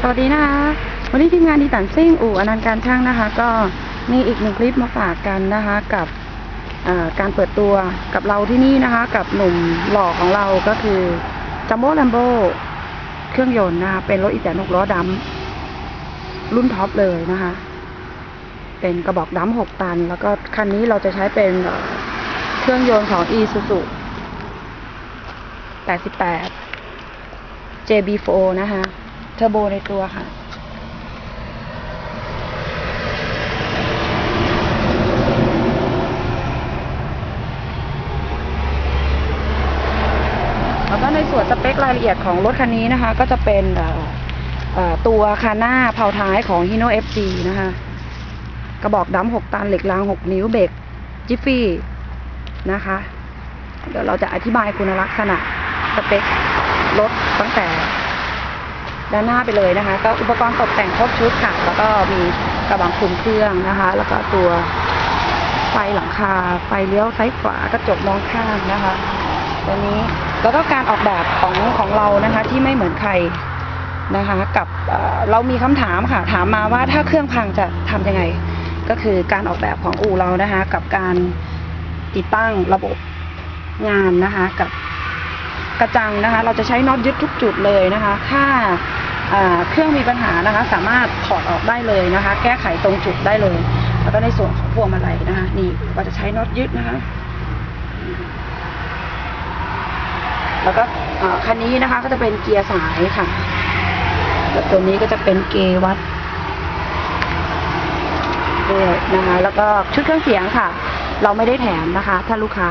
สวัสดีนะคะ วันนี้ทีมงานดีตันซิ่งอู่อนันต์การช่างนะคะ ก็มีอีกหนึ่งคลิปมาฝากกันนะคะ กับการเปิดตัวกับเราที่นี่นะคะ กับหนุ่มหล่อของเราก็คือจัมโบ้แลมโบเครื่องยนต์นะคะ เป็นรถอีแตนหกล้อดำรุ่นท็อปเลยนะคะ เป็นกระบอกดำหกตัน แล้วก็คันนี้เราจะใช้เป็นเอ่อเครื่องยนต์ของ e s u z u 88 JB4 นะคะ เทอร์โบในตัวค่ะ แล้วก็ในส่วนสเปครายละเอียดของรถคันนี้นะคะ ก็จะเป็นตัวคาน่าเผาท้ายของ Hino FG นะคะ กระบอกดำ6ตันเหล็กราง6นิ้วเบรกจิฟฟี่นะคะ เดี๋ยวเราจะอธิบายคุณลักษณะสเปครถตั้งแต่ ด้านหน้าไปเลยนะคะ ก็อุปกรณ์ตกแต่งครบชุดค่ะ แล้วก็มีกระบังคุมเครื่องนะคะ แล้วก็ตัวไฟหลังคา ไฟเลี้ยวซ้ายขวากระจกมองข้างนะคะตัวนี้แล้วก็การออกแบบของของเรานะคะ ที่ไม่เหมือนใครนะคะ กับเเรามีคำถามค่ะ ถามมาว่าถ้าเครื่องพังจะทำยังไง ก็คือการออกแบบของอู่เรานะคะ กับการติดตั้งระบบงานนะคะ กับกระจังนะคะ เราจะใช้น็อตยึดทุกจุดเลยนะคะ ถ้า เครื่องมีปัญหานะคะ สามารถถอดออกได้เลยนะคะ แก้ไขตรงจุดได้เลย แล้วก็ในส่วนของพวงมาลัยนะคะ นี่เราจะใช้น็อตยึดนะคะ แล้วก็คันนี้นะคะก็จะเป็นเกียร์สายค่ะแล้วตัวนี้ก็จะเป็นเกยร์วัดด้วยนะคะ แล้วก็ชุดเครื่องเสียงค่ะ เราไม่ได้แถมนะคะ ถ้าลูกค้า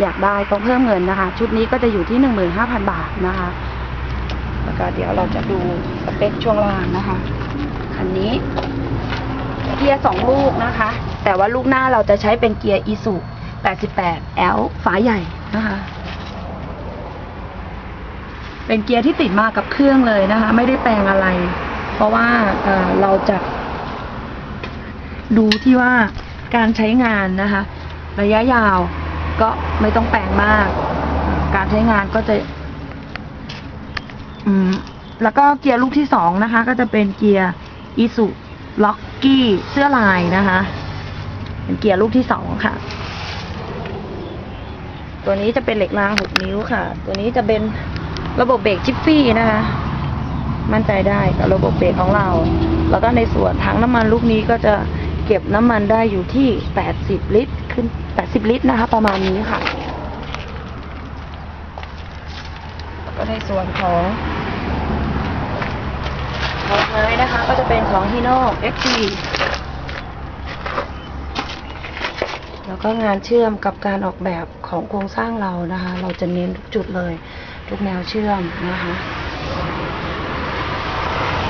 อยากได้ต้องเพิ่มเงินนะคะ ชุดนี้ก็จะอยู่ที่หนึ่งหมื่นห้าพันบาทนะคะ แล้วก็เดี๋ยวเราจะดูสเปคช่วงล่างนะคะ คันนี้เกียร์สองลูกนะคะ แต่ว่าลูกหน้าเราจะใช้เป็นเกียร์อีสุ88 L ฝาใหญ่นะคะ เป็นเกียร์ที่ติดมากับเครื่องเลยนะคะ ไม่ได้แปลงอะไร เพราะว่าเเราจะดูที่ว่าการใช้งานนะคะ ระยะยาวก็ไม่ต้องแปลงมาก การใช้งานก็จะ อืมแล้วก็เกียร์ลูกที่สองนะคะ ก็จะเป็นเกียร์อีสุล็อกกี้เสื้อลายนะคะ เป็นเกียร์ลูกที่สองค่ะ ตัวนี้จะเป็นเหล็กรางหกนิ้วค่ะ ตัวนี้จะเป็นระบบเบรกจิฟฟี่นะคะ มั่นใจได้กับระบบเบรกของเรา แล้วก็ในส่วนถังน้ำมันลูกนี้ก็จะเก็บน้ำมันได้อยู่ที่80ลิตร ขึ้น80ลิตรนะคะ ประมาณนี้ค่ะ ก็ในส่วนของ ของไม้นะคะ ก็จะเป็นของ Hino FG แล้วก็งานเชื่อมกับการออกแบบของโครงสร้างเรานะคะ เราจะเน้นทุกจุดเลย ทุกแนวเชื่อมนะคะ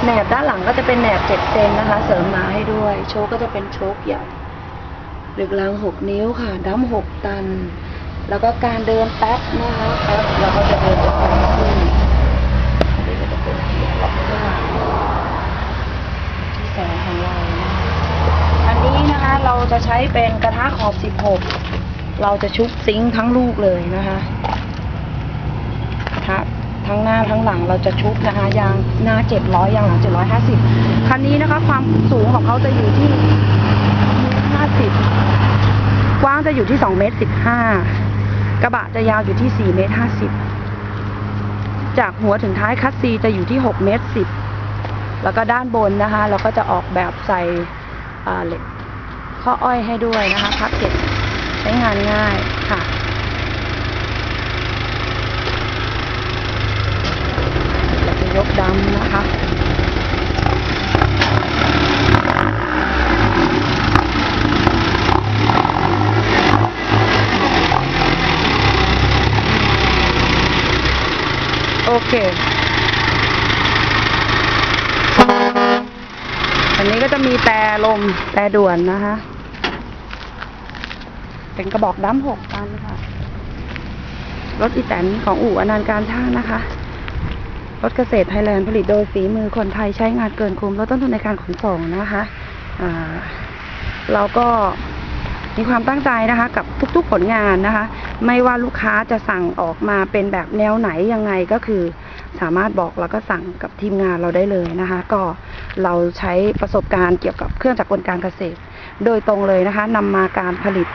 แหนบด้านหลังก็จะเป็นแหนบ7เซนนะคะ เสริมมาให้ด้วย โชคก็จะเป็นโชคใหญ่เหล็กราง6 นิ้วค่ะดั้ม6ตัน แล้วก็การเดินแป๊บนะคะแป๊บเราก็จะเดินแป๊บขึ้นก็จะเป็นเกียร์ล็อกเครื่องที่สองของเรานะคะอันนี้นะคะเราจะใช้ เป็นกระทะขอบ 16 เราจะชุบซิงค์ทั้งลูกเลยนะคะกระทะทั้งหน้าทั้งหลังเราจะชุบนะคะยางหน้า 700ยางหลัง 750 คันนี้นะคะ ความสูงของเขาจะอยู่ที่ 50 กว้างจะอยู่ที่2เมตร15 กระบะจะยาวอยู่ที่4เมตร50 จากหัวถึงท้ายคัสซีจะอยู่ที่6เมตร10 แล้วก็ด้านบนนะคะ เราก็จะออกแบบใส่เหล็ก ข้ออ้อยให้ด้วยนะคะพับเก็บใช้งานง่ายค่ะเราจะยกดำนะคะโอเค อันนี้ก็จะมีแต่ลมแต่ด่วนนะคะ เป็นกระบอกดั้มหกตันค่ะ รถอีแตนของอู่อนันต์การช่างนะคะ รถเกษตรไทยแลนด์ผลิตโดยฝีมือคนไทยใช้งานเกินคุ้มลดต้นทุนในการขนส่งนะคะอ่าเราก็มีความตั้งใจนะคะ กับทุกๆผลงานนะคะ ไม่ว่าลูกค้าจะสั่งออกมาเป็นแบบแนวไหนยังไงก็คือ สามารถบอกแล้วก็สั่งกับทีมงานเราได้เลยนะคะ ก็ เราใช้ประสบการณ์เกี่ยวกับเครื่องจักรกลการเกษตร โดยตรงเลยนะคะนำมาการผลิต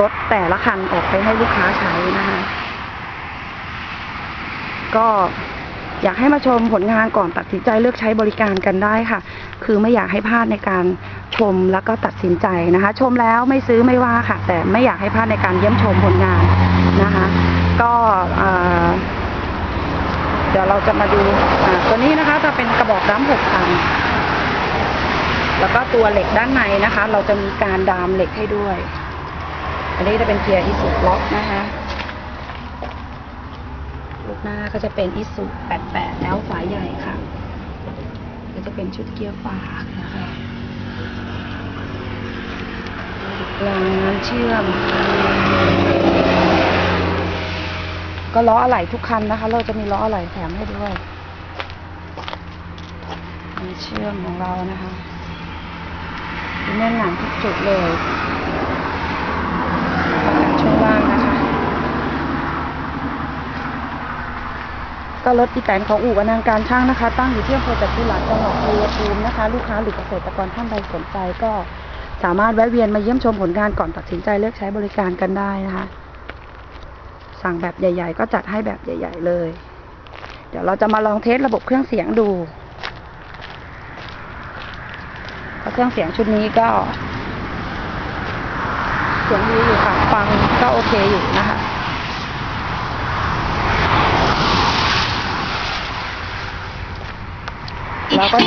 รถแต่ละคันออกไปให้ลูกค้าใช้นะคะ ก็อยากให้มาชมผลงานก่อนตัดสินใจเลือกใช้บริการกันได้ค่ะ คือไม่อยากให้พลาดในการชมแล้วก็ตัดสินใจนะคะ ชมแล้วไม่ซื้อไม่ว่าค่ะ แต่ไม่อยากให้พลาดในการเยี่ยมชมผลงานนะคะ ก็เดี๋ยวเราจะมาดูตัวนี้นะคะจะเป็นกระบอกด้ามหกตัน แล้วก็ตัวเหล็กด้านในนะคะ เราจะมีการดามเหล็กให้ด้วย อันนี้จะเป็นเกียร์อิสุล็อกนะคะลูกหน้าก็จะเป็นอิสุ88 แล้วฝาใหญ่ค่ะ ก็จะเป็นชุดเกียร์ฝากนะคะรางน้ำเชื่อม ก็ล้ออะไหล่ทุกคันนะคะ เราจะมีล้ออะไหล่แถมให้ด้วยมีเชื่อมของเรานะคะ แน่นหนาทุกจุดเลยช่วงล่างนะคะ ก็รถอีแตนของอู่อนางการช่างนะคะ ตั้งอยู่ที่อำเภอจตุรัสจังหวัดชัยภูมินะคะ ลูกค้าหรือเกษตรกรท่านใดสนใจก็สามารถแวะเวียนมาเยี่ยมชมผลงานก่อนตัดสินใจเลือกใช้บริการกันได้นะคะ สั่งแบบใหญ่ ๆ ก็จัดให้แบบใหญ่ ๆ เลย เดี๋ยวเราจะมาลองเทสระบบเครื่องเสียงดูก็ เครื่องเสียงชุดนี้ก็ เสียงดีอยู่ค่ะ ฟังก็โอเคอยู่นะคะแล้วก็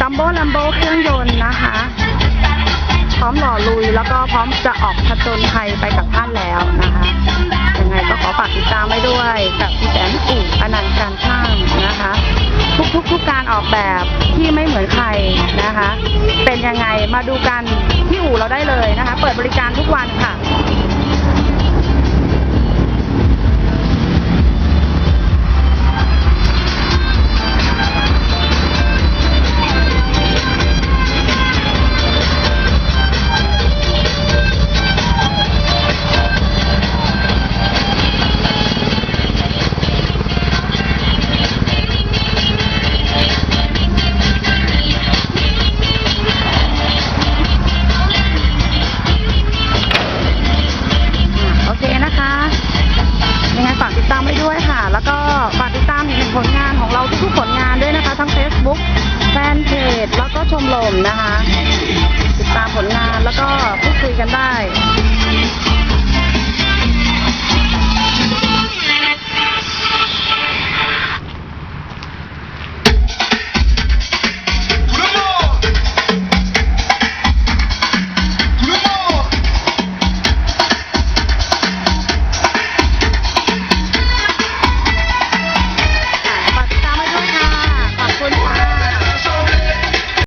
จัมโบ้ลัมโบเครื่องยนต์นะคะ พร้อมหล่อลุยแล้วก็พร้อมจะออกผจญภัยไปกับท่านแล้วนะคะ ยังไงก็ขอฝากติดตามไว้ด้วยกับพี่แสนอู่อนันต์การช่างนะคะ ทุกทุกทุกการออกแบบที่ไม่เหมือนใครนะคะ เป็นยังไงมาดูกันที่อู่เราได้เลยนะคะ เปิดบริการทุกวันค่ะ